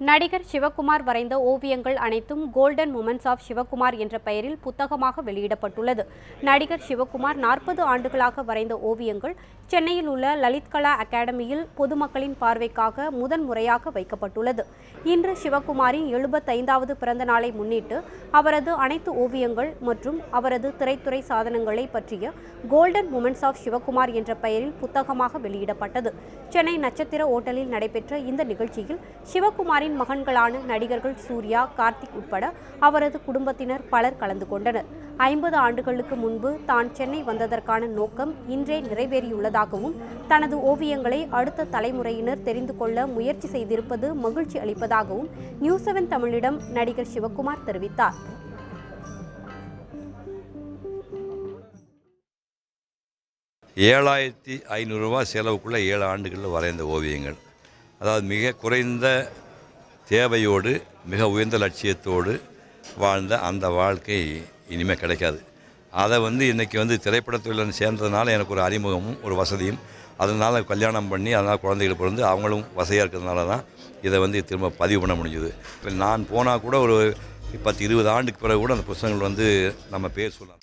நடிகர் சிவகுமார் வரைந்த ஓவியங்கள் அனைத்தும் கோல்டன் மூமெண்ட்ஸ் ஆஃப் சிவகுமார் என்ற பெயரில் புத்தகமாக வெளியிடப்பட்டுள்ளது. நடிகர் சிவகுமார் நாற்பது ஆண்டுகளாக வரைந்த ஓவியங்கள் சென்னையில் உள்ள லலித் கலா அகாடமியில் பொதுமக்களின் பார்வைக்காக முதன்முறையாக வைக்கப்பட்டுள்ளது. இன்று சிவகுமாரின் எழுபத்தைந்தாவது பிறந்த நாளை முன்னிட்டு அவரது அனைத்து ஓவியங்கள் மற்றும் அவரது திரைத்துறை சாதனங்களை பற்றிய கோல்டன் மூமெண்ட்ஸ் ஆஃப் சிவகுமார் என்ற பெயரில் புத்தகமாக வெளியிடப்பட்டது. சென்னை நட்சத்திர ஓட்டலில் நடைபெற்ற இந்த நிகழ்ச்சியில் சிவகுமாரின் மகன்களான நடிகர்கள் சூர்யா கார்த்திக் உட்பட அவரது குடும்பத்தினர் பலர் கலந்து கொண்டனர். ஐம்பது ஆண்டுகளுக்கு முன்பு தான் சென்னை வந்ததற்கான நோக்கம் இன்றே நிறைவேறியுள்ளதாகவும் தனது ஓவியங்களை அடுத்த தலைமுறையினர் தெரிந்து கொள்ள முயற்சி செய்திருப்பது மகிழ்ச்சி அளிப்பதாகவும் நியூஸ் செவன் தமிழிடம் நடிகர் சிவகுமார் தெரிவித்தார். ஏழாயிரத்தி ஐநூறுரூவா செலவுக்குள்ளே ஏழு ஆண்டுகளில் வரைந்த ஓவியங்கள். அதாவது மிக குறைந்த தேவையோடு மிக உயர்ந்த லட்சியத்தோடு வாழ்ந்த அந்த வாழ்க்கை இனிமேல் கிடைக்காது. அதை வந்து இன்றைக்கி வந்து திரைப்படத்துறையில் சேர்ந்ததுனால எனக்கு ஒரு அறிமுகமும் ஒரு வசதியும் அதனால் கல்யாணம் பண்ணி அதனால் குழந்தைகள் பிறந்து அவங்களும் வசதியாக இருக்கிறதுனால தான் இதை வந்து திரும்ப பதிவு பண்ண முடிஞ்சுது. இப்போ நான் போனால் கூட ஒரு பத்து இருபது ஆண்டுக்கு பிறகு கூட அந்த புத்தகங்கள் வந்து நம்ம பேர் சொல்லலாம்.